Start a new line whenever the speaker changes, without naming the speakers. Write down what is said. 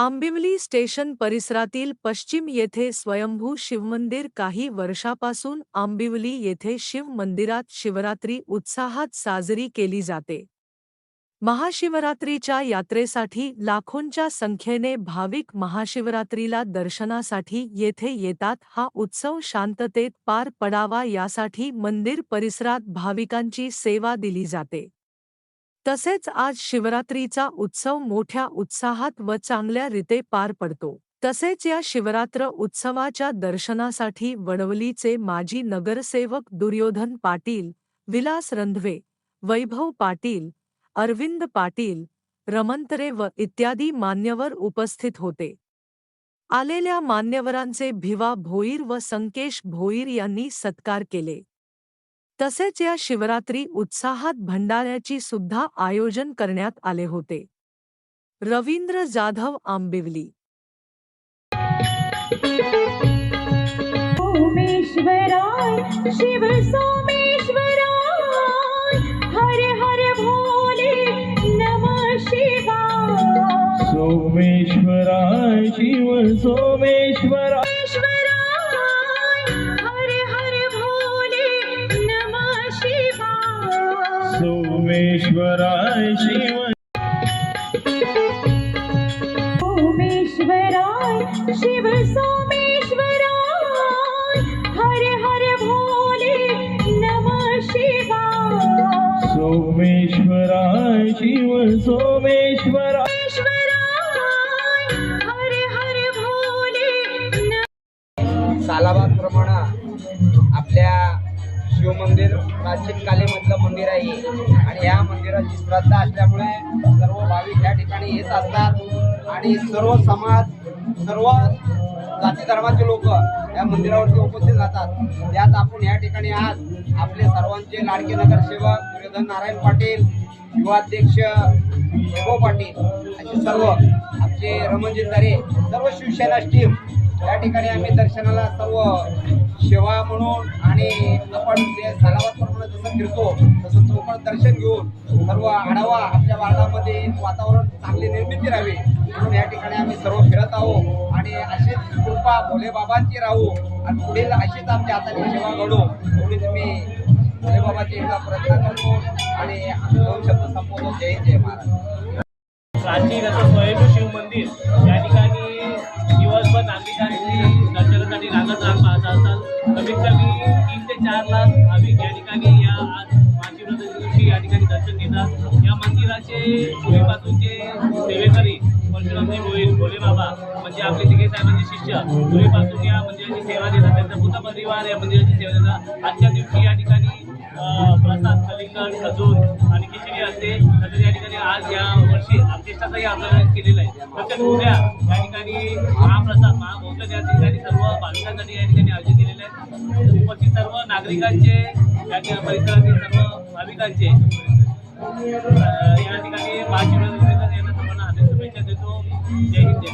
Ambivli station परिसरातील पश्चिम येथे स्वयंभू शिवमंदिर काही वर्षापासून आंबिवली येथे शिव मंदिरात शिवरात्री उत्साहात साजरी केली जाते. महाशिवरात्रीच्या यात्रेसाठी लाखोंच्या संख्येने भाविक महाशिवरात्रीला दर्शनासाठी येथे येतात. हा उत्सव शांततेत पार पडावा यासाठी मंदिर परिसरात भाविकांची सेवा दिली जाते. तसेच आज शिवरात्रीचा उत्सव मोठ्या उत्साहात व चांगल्या रीते पार पडतो. तसेच या शिवरात्र उत्सवाच्या दर्शनासाठी वडवलीचे माजी नगरसेवक दुर्योधन पाटील विलास रंधवे वैभव पाटील अरविंद पाटील रमंतरे व इत्यादी मान्यवर उपस्थित होते. आलेल्या मान्यवरांचे भिवा भोईर व संकेश भोईर यांनी सत्कार केले. तसेच या शिवरात्री उत्साहात भंडाऱ्याची सुद्धा आयोजन करण्यात आले होते. रवींद्र जाधव आंबिवली.
सोमेश्वराय शिव सोमेश्वराय हर हर भोले नमः शिवाय.
सोमेश्वराय शिव सोमेश्वराय. सोमेश्वराय शिव
सोमेश्वराय शिव सोमेश्वराय हर हर भोले नमः शिवाय।
सोमेश्वराय शिव सोमेश्वराय
ईश्वराय
शिवमंदिर प्राचीन कालीमधलं मंदिर आहे आणि या मंदिराची श्रद्धा असल्यामुळे सर्व भाविक या ठिकाणी येत असतात. आणि सर्व समाज सर्व जाती धर्माचे लोक या मंदिरावरती उपस्थित राहतात. त्यात आपण या ठिकाणी आज आपले सर्वांचे लाडके नगरसेवक दुर्योधन नारायण पाटील युवाध्यक्ष वैभव पाटील असे सर्व आमचे रमणजी तारे सर्व शिवसेना टीम या ठिकाणी आम्ही दर्शनाला सर्व सेवा म्हणून आणि आपण जे सालावादप्रमाणे जसं फिरतो तसं चौकड दर्शन घेऊन सर्व आढावा आपल्या वार्डामध्ये वातावरण चांगली निर्मिती राहावी. म्हणून या ठिकाणी आम्ही सर्व फिरत आहोत आणि अशीच कृपा भोलेबाबांची राहू आणि पुढील अशीच आमच्या हाताने सेवा घडू. म्हणून मी भोलेबाबाची एकदा प्रयत्न करतो आणि दोन शब्द संपवतो जय जय महाराज.
प्राचीन असं स्वयंभू शिव मंदिर दर्शनासाठी लागत राहत पाहत असाल कमीत कमी तीन ते चार लाख भाविक या ठिकाणी या आज महाशिवरात्री दिवशी या ठिकाणी दर्शन घेतात. या मंदिराचे पूर्वीपासूनचे सेवेकरी परशुरामजी गोईल भोले बाबा म्हणजे आपले तिघे साहेबांचे शिष्य पूर्वीपासून या मंदिराची सेवा देतात. त्यांचा पूर्ण परिवार या मंदिराची सेवा देतात. आजच्या दिवशी या ठिकाणी प्रसाद कलिंगण खजूर आणि असते तसेच या ठिकाणी आज या वर्षी अध्यक्षाचाही आंदोलन केलेलं आहे. तसेच उद्या या ठिकाणी महाप्रसाद महाभोजन या ठिकाणी सर्व भाविकांसाठी या ठिकाणी आयोजित केलेलं आहे. उपस्थित सर्व नागरिकांचे या ठिकाणी परिसरातील सर्व भाविकांचे या ठिकाणी महाशिवरात्री यांना सर्वांना हार्दिक शुभेच्छा देतो. जय हिंद जय